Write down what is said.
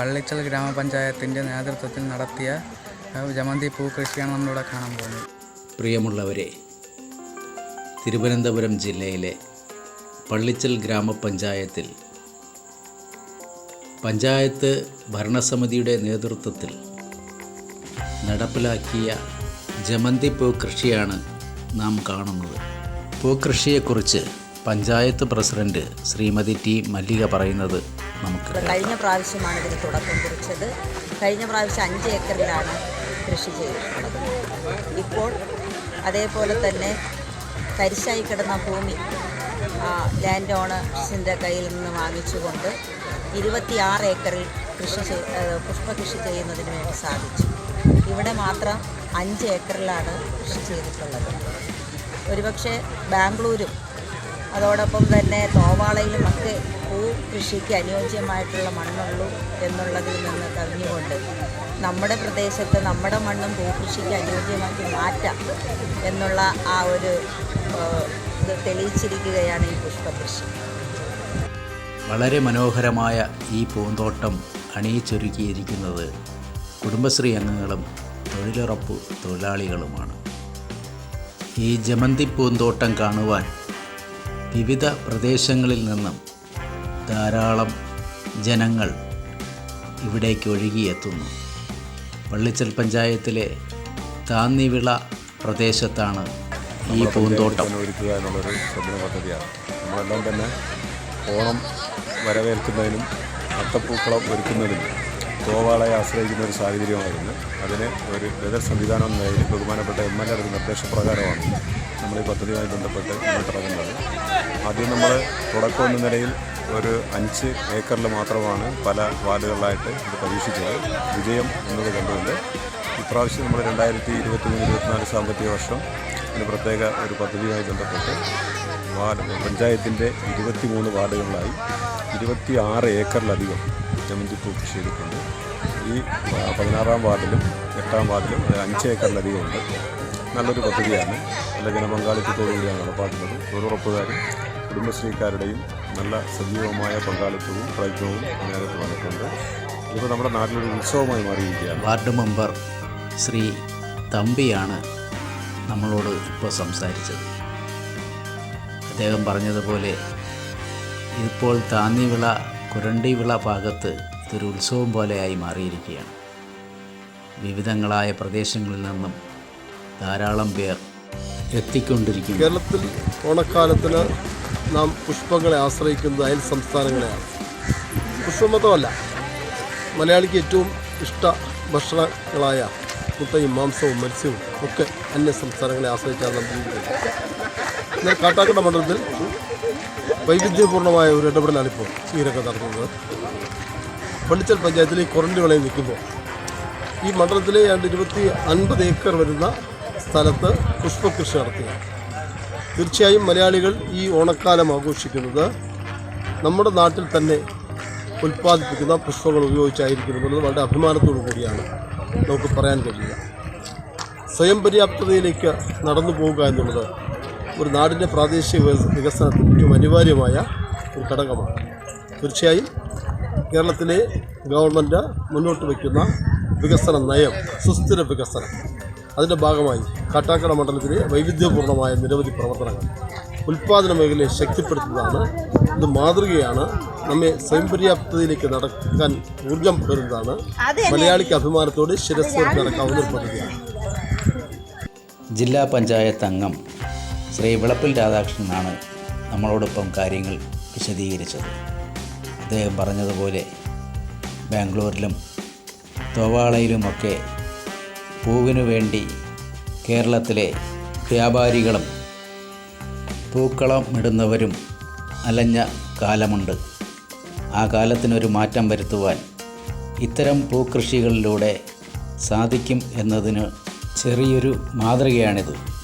പള്ളിച്ചൽ ഗ്രാമപഞ്ചായത്തിന്റെ നേതൃത്വത്തിൽ നടത്തിയ ജമന്തി പൂ കൃഷിയാണ് നമ്മളിവിടെ കാണാൻ പോകുന്നത്. പ്രിയമുള്ളവരെ തിരുവനന്തപുരം ജില്ലയിലെ പള്ളിച്ചൽ ഗ്രാമപഞ്ചായത്തിൽ പഞ്ചായത്ത് ഭരണസമിതിയുടെ നേതൃത്വത്തിൽ നടപ്പിലാക്കിയ ജമന്തി പൂ കൃഷിയാണ് നാം കാണുന്നത്. പൂക്കൃഷിയെക്കുറിച്ച് പഞ്ചായത്ത് പ്രസിഡന്റ് ശ്രീമതി ടി മല്ലിക പറയുന്നത് നമുക്ക് കഴിഞ്ഞ പ്രാവശ്യമാണ് ഇതിന് തുടക്കം കുറിച്ചത്. കഴിഞ്ഞ പ്രാവശ്യം അഞ്ച് ഏക്കറിലാണ് കൃഷി ചെയ്തിട്ടുള്ളത്. ഇപ്പോൾ അതേപോലെ തന്നെ തരിശായി കിടന്ന ഭൂമി ലാൻഡ് ഓണേഴ്സിന്റെ കയ്യിൽ നിന്ന് വാങ്ങിച്ചുകൊണ്ട് ഇരുപത്തിയാറ് ഏക്കറിൽ കൃഷി പുഷ്പകൃഷി ചെയ്യുന്നതിന് വേണ്ടി സാധിച്ചു. ഇവിടെ മാത്രം അഞ്ച് ഏക്കറിലാണ് കൃഷി ചെയ്തിട്ടുള്ളത്. ഒരുപക്ഷെ ബാംഗ്ലൂരും അതോടൊപ്പം തന്നെ തോവാളയിലും ഒക്കെ പൂ കൃഷിക്ക് അനുയോജ്യമായിട്ടുള്ള മണ്ണുള്ളൂ എന്നുള്ളതിൽ നിന്ന് കവിഞ്ഞുകൊണ്ട് നമ്മുടെ പ്രദേശത്ത് നമ്മുടെ മണ്ണും പൂ കൃഷിക്ക് അനുയോജ്യമാക്കി മാറ്റാം എന്നുള്ള ആ ഒരു ഇത് തെളിയിച്ചിരിക്കുകയാണ് ഈ പുഷ്പകൃഷി വളരെ മനോഹരമായ ഈ പൂന്തോട്ടം അണിയിച്ചൊരുക്കിയിരിക്കുന്നത് കുടുംബശ്രീ അംഗങ്ങളും തൊഴിലുറപ്പ് തൊഴിലാളികളുമാണ്. ഈ ജമന്തി പൂന്തോട്ടം കാണുവാൻ വിവിധ പ്രദേശങ്ങളിൽ നിന്നും ധാരാളം ജനങ്ങൾ ഇവിടേക്ക് ഒഴുകിയെത്തുന്നു. പള്ളിച്ചൽ പഞ്ചായത്തിലെ താന്നിവിള പ്രദേശത്താണ് ഈ പൂന്തോട്ടം. ഒരുക്കുക എന്നുള്ളൊരു സ്വപ്ന പദ്ധതിയാണ്. നമ്മളെല്ലാം തന്നെ ഓണം വരവേൽക്കുന്നതിനും അത്തപ്പൂക്കളം ഒരുക്കുന്നതിനും ഗോവാളയെ ആശ്രയിക്കുന്ന ഒരു സാഹചര്യമായിരുന്നു. അതിന് ഒരു ബദൽ സംവിധാനം ബഹുമാനപ്പെട്ട എം എൽ എയുടെ നിർദ്ദേശപ്രകാരമാണ് നമ്മൾ ഈ പദ്ധതിയുമായി ബന്ധപ്പെട്ട് മുന്നിട്ടിറങ്ങുന്നത്. ആദ്യം നമ്മൾ തുടക്കം എന്ന നിലയിൽ ഒരു അഞ്ച് ഏക്കറിൽ മാത്രമാണ് പല വാർഡുകളിലായിട്ട് ഇത് പരീക്ഷിച്ചത്. വിജയം എന്നത് കണ്ടുകൊണ്ട് ഇപ്രാവശ്യം നമ്മൾ രണ്ടായിരത്തി ഇരുപത്തി മൂന്ന് ഇരുപത്തിനാല് സാമ്പത്തിക വർഷം ഒരു പ്രത്യേക ഒരു പദ്ധതിയുമായി ബന്ധപ്പെട്ട് വാർഡ് പഞ്ചായത്തിന്റെ ഇരുപത്തി മൂന്ന് വാർഡുകളിലായി ഇരുപത്തി ആറ് ഏക്കറിലധികം ജമന്തി പൂ കൃഷി ചെയ്തിട്ടുണ്ട്. ഈ പതിനാറാം വാർഡിലും എട്ടാം വാർഡിലും അഞ്ച് ഏക്കറിലധികം ഉണ്ട്. നല്ലൊരു പദ്ധതിയാണ്. നല്ല ജനപങ്കാളിത്തത്തോടു കൂടിയാണ് നടപ്പാക്കുന്നത്. തൊഴിലുറപ്പുകാരും കുടുംബശ്രീക്കാരുടെയും നല്ല സജീവമായ പങ്കാളിത്തവും പ്രയത്നവും അതിനകത്ത് വന്നിട്ടുണ്ട്. ഇപ്പോൾ നമ്മുടെ നാട്ടിലൊരു ഉത്സവമായി മാറിയിരിക്കുകയാണ്. വാർഡ് മെമ്പർ ശ്രീ തമ്പിയാണ് നമ്മളോട് ഇപ്പോൾ സംസാരിച്ചത്. അദ്ദേഹം പറഞ്ഞതുപോലെ ഇപ്പോൾ താന്നിവിള കുരണ്ടിവിള ഭാഗത്ത് ഇതൊരു ഉത്സവം പോലെയായി മാറിയിരിക്കുകയാണ്. വിവിധങ്ങളായ പ്രദേശങ്ങളിൽ നിന്നും ധാരാളം പേർ എത്തിക്കൊണ്ടിരിക്കുന്നു. കേരളത്തിൽ ഓണക്കാലത്തിന് നാം പുഷ്പങ്ങളെ ആശ്രയിക്കുന്നത് അയൽ സംസ്ഥാനങ്ങളെയാണ്. പുഷ്പമതമല്ല മലയാളിക്ക് ഏറ്റവും ഇഷ്ട ഭക്ഷണങ്ങളായ മുട്ടയും മാംസവും മത്സ്യവും ഒക്കെ അന്യ സംസ്ഥാനങ്ങളെ ആശ്രയിച്ചാണ് നാം ജീവിക്കുന്നത്. എന്നാൽ കാട്ടാക്കട മണ്ഡലത്തിൽ വൈവിധ്യപൂർണമായ ഒരു ഇടപെടലാണ് ഇപ്പോൾ ഈരൊക്കെ നടക്കുന്നത് പള്ളിച്ചൽ പഞ്ചായത്തിൽ ഈ കുറണ്ടി വിളയിൽ നിൽക്കുമ്പോൾ ഈ മണ്ഡലത്തിലെ ഏതാണ്ട് ഇരുപത്തി അൻപത് ഏക്കർ വരുന്ന സ്ഥലത്ത് പുഷ്പകൃഷി നടത്തുക തീർച്ചയായും മലയാളികൾ ഈ ഓണക്കാലം ആഘോഷിക്കുന്നത് നമ്മുടെ നാട്ടിൽ തന്നെ ഉൽപ്പാദിപ്പിക്കുന്ന പുഷ്പങ്ങൾ ഉപയോഗിച്ചായിരിക്കും വളരെ അഭിമാനത്തോടു കൂടിയാണ്. നമുക്ക് പറയാൻ കഴിയുക. സ്വയം പര്യാപ്തതയിലേക്ക് നടന്നു പോവുക എന്നുള്ളത് ഒരു നാടിന്റെ പ്രാദേശിക വികസനത്തിന് ഏറ്റവും അനിവാര്യമായ ഒരു ഘടകമാണ്. തീർച്ചയായും കേരളത്തിലെ ഗവൺമെന്റ് മുന്നോട്ട് വയ്ക്കുന്ന വികസന നയം സുസ്ഥിര വികസനം അതിന്റെ ഭാഗമായി കാട്ടാക്കട മണ്ഡലത്തിലെ വൈവിധ്യപൂർണമായ നിരവധി പ്രവർത്തനങ്ങൾ ഉൽപ്പാദന മേഖലയെ ശക്തിപ്പെടുത്തുന്നതാണ്. ഇത് മാതൃകയാണ്. നമ്മെ സ്വയം പര്യാപ്തതയിലേക്ക് നടക്കാൻ ഊർജം പകരുന്നതാണ് മലയാളിക്ക് അഭിമാനത്തോടെ ശിരസ് നടക്കാവുന്ന ഒരു പദ്ധതിയാണ്. ജില്ലാ പഞ്ചായത്ത് അംഗം ശ്രീ വിളപ്പിൽ രാധാകൃഷ്ണനാണ് നമ്മളോടൊപ്പം കാര്യങ്ങൾ വിശദീകരിച്ചത്. അദ്ദേഹം പറഞ്ഞതുപോലെ ബാംഗ്ലൂരിലും തോവാളയിലുമൊക്കെ പൂവിനു വേണ്ടി കേരളത്തിലെ വ്യാപാരികളും പൂക്കളം ഇടുന്നവരും അലഞ്ഞ കാലമുണ്ട്. ആ കാലത്തിനൊരു മാറ്റം വരുത്തുവാൻ ഇത്തരം പൂക്കൃഷികളിലൂടെ സാധിക്കും എന്നതിന് ചെറിയൊരു മാതൃകയാണിത്.